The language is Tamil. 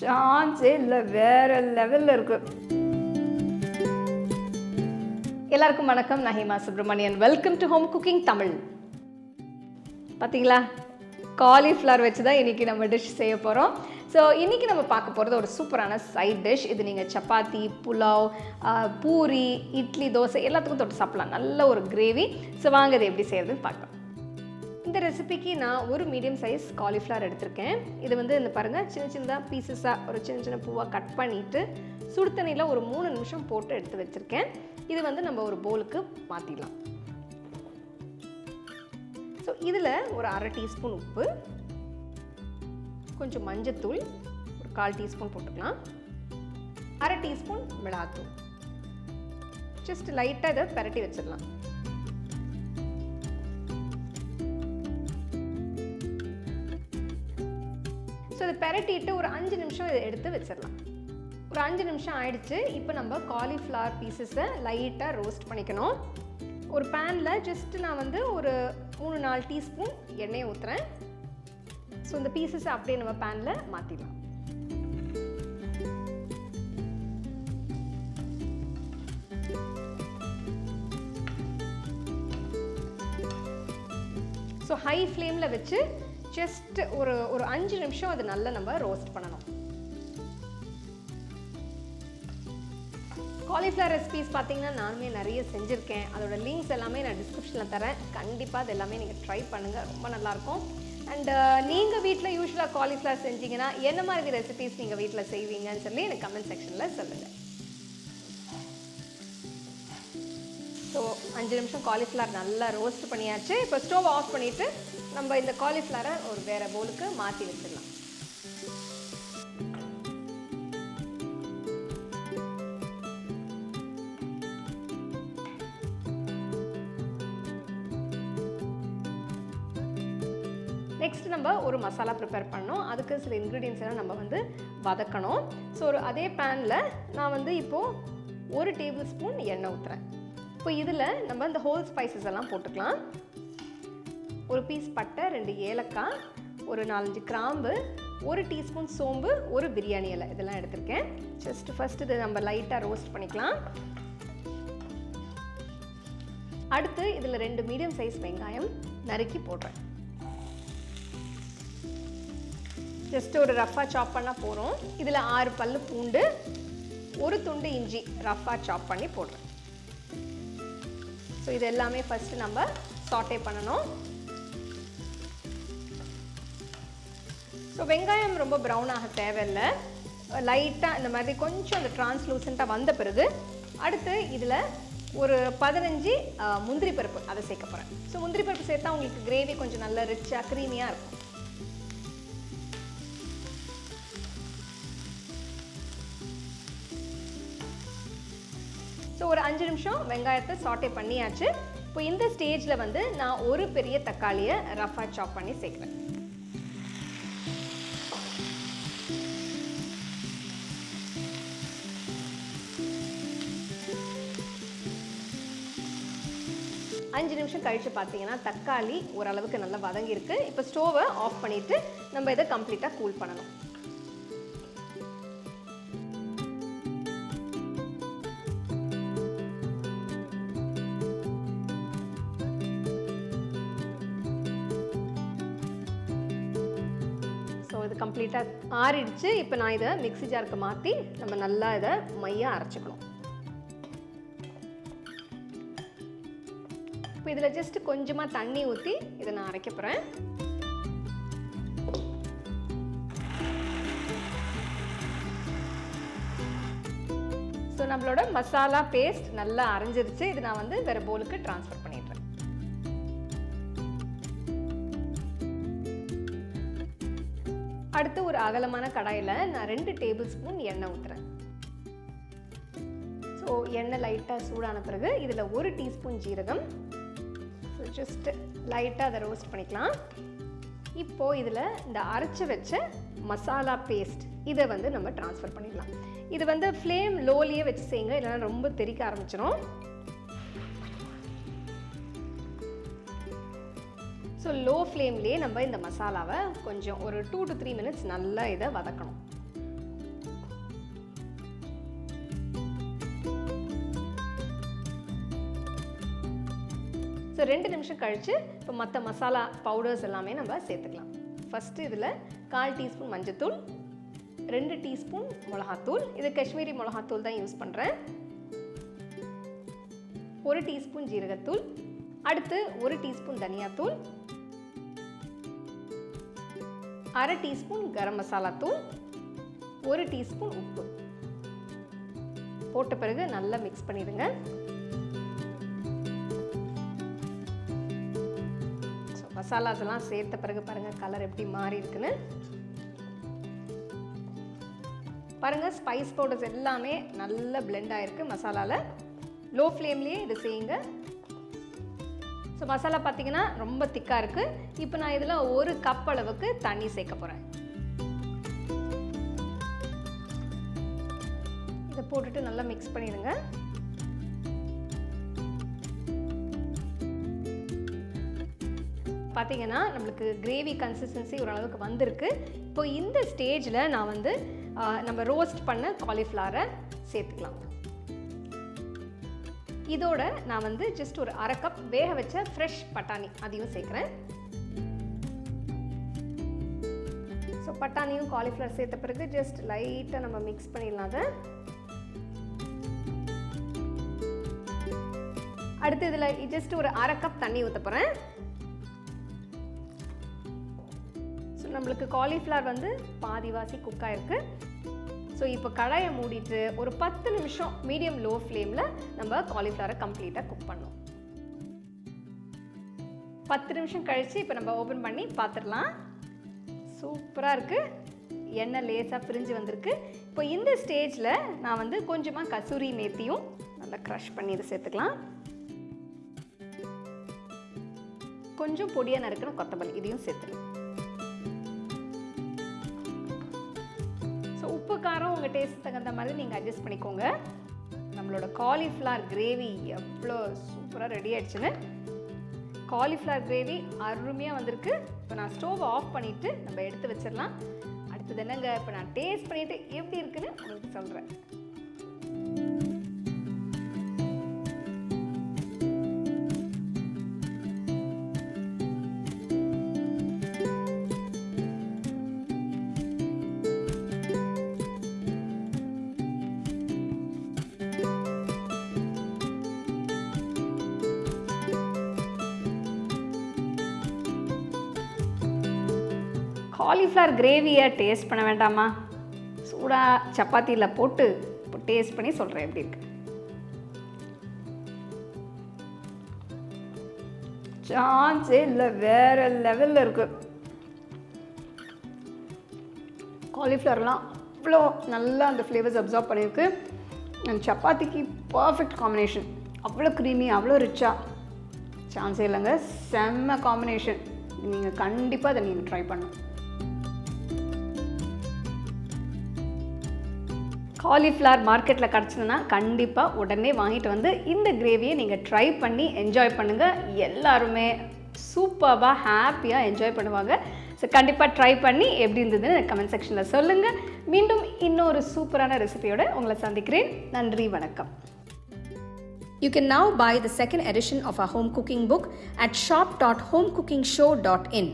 சான்ஸே இல்லை வேற லெவலில் இருக்கு. எல்லாருக்கும் வணக்கம். Nahima Subramanian welcome to home cooking Tamil பார்த்தீங்களா காலிஃப்ளவர் வச்சு தான் இன்றைக்கி நம்ம டிஷ் செய்ய போகிறோம் ஸோ இன்றைக்கி நம்ம பார்க்க போகிறது ஒரு சூப்பரான சைட் டிஷ் இது நீங்கள் சப்பாத்தி புலாவ் பூரி இட்லி தோசை எல்லாத்துக்கும் தொட்டு சாப்பிடலாம். நல்ல ஒரு கிரேவி ஸோ வாங்க இது எப்படி செய்யறதுன்னு பார்க்கலாம். இந்த ரெசிபிக்கு நான் ஒரு மீடியம் சைஸ் காலிஃப்ளவர் எடுத்திருக்கேன். இது வந்து இந்த பாருங்கள் சின்ன சின்னதாக பீசஸாக ஒரு சின்ன சின்ன பூவாக கட் பண்ணிவிட்டு சுடு தண்ணியில் ஒரு மூணு நிமிஷம் போட்டு எடுத்து வச்சுருக்கேன். இது வந்து நம்ம ஒரு பவுலுக்கு மாற்றிடலாம் ஸோ இதில் ஒரு அரை டீஸ்பூன் உப்பு கொஞ்சம் மஞ்சத்தூள் ஒரு கால் டீஸ்பூன் போட்டுக்கலாம். அரை டீஸ்பூன் மிளகாத்தூள். ஜஸ்ட் லைட்டாக இதை பரட்டி வச்சிடலாம். ஸோ இதை பெரட்டிட்டு ஒரு அஞ்சு நிமிஷம் இதை எடுத்து வச்சிடலாம். ஒரு அஞ்சு நிமிஷம் ஆயிடுச்சு. இப்போ நம்ம காலிஃப்ளவர் பீசஸை லைட்டாக ரோஸ்ட் பண்ணிக்கணும். ஒரு பேனில் ஜஸ்ட்டு நான் வந்து ஒரு மூணு நாலு டீஸ்பூன் எண்ணெயை ஊற்றுறேன் ஸோ இந்த பீசஸை அப்படியே நம்ம பேனில் மாற்றிடலாம் ஸோ ஹை ஃப்ளேமில் வச்சு ஜஸ்ட் ஒரு ஒரு அஞ்சு நிமிஷம் அது நல்லா நம்ம ரோஸ்ட் பண்ணணும். காலிஃப்ளவர் ரெசிபீஸ் பார்த்தீங்கன்னா நானுமே நிறைய செஞ்சுருக்கேன். அதோட லிங்க்ஸ் எல்லாமே நான் டிஸ்கிரிப்ஷனில் தரேன். கண்டிப்பாக அது எல்லாமே நீங்கள் ட்ரை பண்ணுங்கள் ரொம்ப நல்லாயிருக்கும் அண்டு uh, நீங்கள் வீட்டில் யூஸ்வலாக காலிஃப்ளவர் செஞ்சீங்கன்னா என்ன மாதிரி ரெசிபிஸ் நீங்கள் வீட்டில் செய்வீங்கன்னு சொல்லி எனக்கு கமெண்ட் செக்ஷனில் சொல்லுங்கள் அஞ்சு நிமிஷம் காலிஃப்ளவர் நல்லா ரோஸ்ட் பண்ணியாச்சு. இப்போ ஸ்டவ் ஆஃப் பண்ணிவிட்டு நம்ம இந்த காலிஃப்ளவரை ஒரு வேறு போலுக்கு மாற்றி வச்சிடலாம். நெக்ஸ்ட் நம்ம ஒரு மசாலா ப்ரிப்பேர் பண்ணோம் அதுக்கு சில இன்க்ரீடியன்ஸ் எல்லாம் நம்ம வந்து வதக்கணும். ஸோ ஒரு அதே பேனில் நான் வந்து இப்போது ஒரு டேபிள் ஸ்பூன் எண்ணெய் ஊற்றுறேன் இப்போ இதில் நம்ம இந்த ஹோல் ஸ்பைசஸ் எல்லாம் போட்டுக்கலாம். ஒரு பீஸ் பட்டை ரெண்டு ஏலக்காய் ஒரு நாலஞ்சு கிராம்பு ஒரு டீஸ்பூன் சோம்பு ஒரு பிரியாணி இலை. இதெல்லாம் எடுத்திருக்கேன். ஜஸ்ட் ஃபஸ்ட் இது நம்ம லைட்டாக ரோஸ்ட் பண்ணிக்கலாம். அடுத்து இதில் ரெண்டு மீடியம் சைஸ் வெங்காயம் நறுக்கி போடுறேன். ஜஸ்ட் ஒரு ரஃபாக சாப் பண்ணால் போகிறோம் இதில் ஆறு பல் பூண்டு ஒரு துண்டு இஞ்சி ரஃபாக சாப் பண்ணி போடுறேன். ஸோ இது எல்லாமே ஃபஸ்ட்டு நம்ம சாட்டே பண்ணணும். ஸோ வெங்காயம் ரொம்ப ப்ரௌன் ஆக தேவையில்லை. லைட்டாக இந்த மாதிரி கொஞ்சம் அந்த டிரான்ஸ்லூசண்ட்டாக வந்த பிறகு அடுத்து இதில் ஒரு பதினஞ்சு முந்திரி பருப்பு அதை சேர்க்க போகிறேன் ஸோ முந்திரி பருப்பு சேர்த்தா உங்களுக்கு கிரேவி கொஞ்சம் நல்ல ரிச்சாக க்ரீமியாக இருக்கும். ஒரு அஞ்சு நிமிஷம் வெங்காயத்தை சாட்டே பண்ணியாச்சு. இப்போ இந்த ஸ்டேஜில் வந்து நான் ஒரு பெரிய தக்காளியை ரஃபாக சாப் பண்ணி சேர்க்குறேன். அஞ்சு நிமிஷம் கழித்து பார்த்தீங்கன்னா தக்காளி ஓரளவுக்கு நல்லா வதங்கியிருக்கு. இப்போ ஸ்டோவை ஆஃப் பண்ணிவிட்டு நம்ம இதை கம்ப்ளீட்டாக கூல் பண்ணணும். கம்ப்ளீட்டாக ஆறிடுச்சு. இப்போ நான் இதை மிக்ஸி ஜாருக்கு மாற்றி நம்ம நல்லா இதை மையாக அரைச்சிக்கணும். இப்போ இதில் ஜஸ்ட் கொஞ்சமாக தண்ணி ஊற்றி இதை நான் அரைக்க போகிறேன் ஸோ நம்மளோட மசாலா பேஸ்ட் நல்லா அரைஞ்சிருச்சு. இது நான் வந்து வேறு போலுக்கு ட்ரான்ஸ்ஃபர் பண்ணேன் அடுத்து ஒரு அகலமான கடாயில் நான் ரெண்டு டேபிள் ஸ்பூன் எண்ணெய் ஊற்றுறேன் ஸோ எண்ணெய் லைட்டாக சூடான பிறகு இதில் ஒரு டீஸ்பூன் ஜீரகம். ஸோ ஜஸ்ட் லைட்டாக அதை ரோஸ்ட் பண்ணிக்கலாம். இப்போது இதில் இந்த அரைச்சி வச்ச மசாலா பேஸ்ட் இதை வந்து நம்ம ட்ரான்ஸ்ஃபர் பண்ணிடலாம். இது வந்து ஃப்ளேம் லோலியே வச்சு செய்யுங்க இல்லைன்னா ரொம்ப தெறிக்க ஆரம்பிச்சிடும் ஸோ லோ ஃப்ளேம்லேயே நம்ம இந்த மசாலாவை கொஞ்சம் ஒரு டூ டு த்ரீ மினிட்ஸ் நல்லா இதை வதக்கணும். ஸோ ரெண்டு நிமிஷம் கழித்து இப்போ மற்ற மசாலா பவுடர்ஸ் எல்லாமே நம்ம சேர்த்துக்கலாம். ஃபஸ்ட்டு இதில் கால் டீஸ்பூன் மஞ்சத்தூள் ரெண்டு டீஸ்பூன் மிளகாத்தூள். இது காஷ்மீரி மிளகாத்தூள் தான் யூஸ் பண்ணுறேன் ஒரு டீஸ்பூன் ஜீரகத்தூள் அடுத்து ஒரு டீஸ்பூன் தனியாத்தூள் அரை டீஸ்பூன் கரம் மசாலா தூள் ஒரு டீஸ்பூன் உப்பு. போட்ட பிறகு நல்லா மிக்ஸ் பண்ணிடுங்க. ஸோ இதெல்லாம் சேர்த்த பிறகு பாருங்கள் கலர் எப்படி மாறி இருக்குன்னு. பாருங்கள் ஸ்பைஸ் பவுடர்ஸ் எல்லாமே நல்லா பிளெண்ட் ஆகிருக்கு மசாலாவில் லோ ஃப்ளேம்லேயே இது செய்யுங்க. ஸோ மசாலா பார்த்தீங்கன்னா ரொம்ப திக்காக இருக்குது இப்போ நான் இதில் ஒரு கப் அளவுக்கு தண்ணி சேர்க்க போகிறேன் இதை போட்டுட்டு நல்லா மிக்ஸ் பண்ணிடுங்க. பார்த்தீங்கன்னா நம்மளுக்கு கிரேவி கன்சிஸ்டன்சி ஓரளவுக்கு வந்திருக்கு. இப்போ இந்த ஸ்டேஜில் நான் வந்து நம்ம ரோஸ்ட் பண்ண காலிஃப்ளவரை சேர்த்துக்கலாம். இதோட நான் வந்து ஜஸ்ட் ஒரு அரை கப் வேக வச்ச ஃப்ரெஷ் பட்டாணி அதையும் சேர்க்குறேன். ஸோ பட்டாணியும் காலிஃப்ளவர் சேர்த்த பிறகு ஜஸ்ட் லைட்டாக நம்ம மிக்ஸ் பண்ணிடலாம் அதை. அடுத்து இதில் ஜஸ்ட் ஒரு அரை கப் தண்ணி ஊற்ற போகிறேன் ஸோ நம்மளுக்கு காலிஃப்ளவர் வந்து பாதிவாசி குக் ஆகிருக்கு ஸோ இப்போ கடாயை மூடிட்டு ஒரு பத்து நிமிஷம் மீடியம் லோ ஃப்ளேமில் நம்ம காலிஃப்ளவரை கம்ப்ளீட்டாக குக் பண்ணோம் பத்து நிமிஷம் கழித்து இப்போ நம்ம ஓப்பன் பண்ணி பார்த்துடலாம் சூப்பராக இருக்குது எண்ணெய் லேசாக பிரிஞ்சு வந்திருக்கு. இப்போ இந்த ஸ்டேஜில் நான் வந்து கொஞ்சமாக கசூரி மேத்தியும் நல்லா க்ரஷ் பண்ணி இதை சேர்த்துக்கலாம். கொஞ்சம் பொடியாக நறுக்கணும் கொத்தமல்லி இதையும் சேர்த்துக்கலாம். உப்பு காரம் உங்கள் டேஸ்ட் தகுந்த மாதிரி நீங்கள் அட்ஜஸ்ட் பண்ணிக்கோங்க. நம்மளோட காலிஃப்ளவர் கிரேவி எவ்வளோ சூப்பராக ரெடி ஆயிடுச்சுன்னு. காலிஃப்ளவர் கிரேவி அருமையாக வந்திருக்கு. இப்போ நான் ஸ்டோவை ஆஃப் பண்ணிவிட்டு நம்ம எடுத்து வச்சிடலாம். அடுத்தது என்னங்க? இப்போ நான் டேஸ்ட் பண்ணிவிட்டு எப்படி இருக்குன்னு உங்களுக்கு சொல்கிறேன் காலிஃப்ளவர் கிரேவியை டேஸ்ட் பண்ண வேண்டாமா? சூடாக சப்பாத்தியில் போட்டு இப்போ டேஸ்ட் பண்ணி சொல்கிறேன் எப்படி இருக்கு. சான்ஸே இல்லை வேறு லெவலில் இருக்கு. காலிஃப்ளவர்லாம் அவ்வளோ நல்லா அந்த ஃப்ளேவர்ஸ் அப்சர்வ் பண்ணியிருக்கு அண்ட் சப்பாத்திக்கு பர்ஃபெக்ட் காம்பினேஷன் அவ்வளோ க்ரீமி அவ்வளோ ரிச்சாக சான்ஸே இல்லைங்க செம்ம காம்பினேஷன் நீங்கள் கண்டிப்பாக அதை நீங்கள் ட்ரை பண்ணணும். காலிஃப்ளவர் மார்க்கெட்டில் கிடச்சிதுன்னா கண்டிப்பாக உடனே வாங்கிட்டு வந்து இந்த கிரேவியை நீங்கள் ட்ரை பண்ணி என்ஜாய் பண்ணுங்கள் எல்லாருமே சூப்பராக ஹாப்பியாக என்ஜாய் பண்ணுவாங்க. ஸோ கண்டிப்பாக ட்ரை பண்ணி எப்படி இருந்ததுன்னு கமெண்ட் செக்ஷனில் சொல்லுங்கள் மீண்டும் இன்னொரு சூப்பரான ரெசிபியோட உங்களை சந்திக்கிறேன். நன்றி வணக்கம். You can now buy the second edition of our home cooking book at shop.homecookingshow.in.